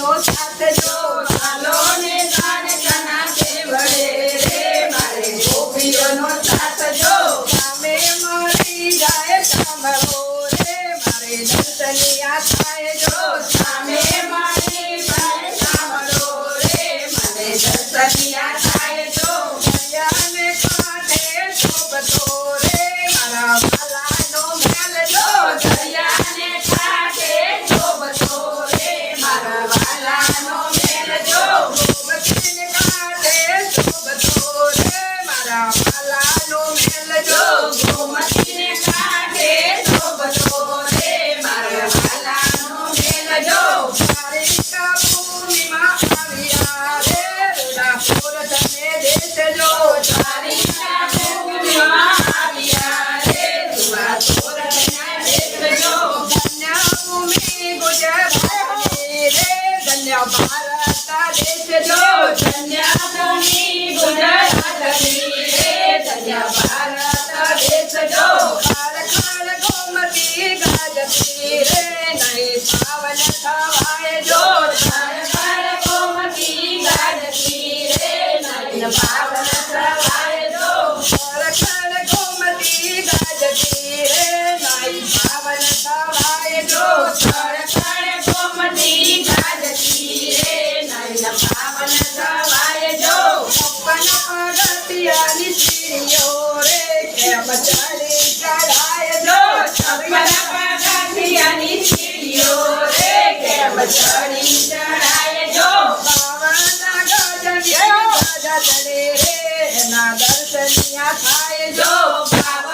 નો જો ચાલો ને તાણ તના દેવડે રે મારે. ગોપીઓ નો જો કામે મરી જાય સાંભળો રે મારે. દર્શનિયા થાય જો સામે મારી જાય સાંભળો રે મારે. દર્શનિયા Lalo Melo my Minha saia de ovo pra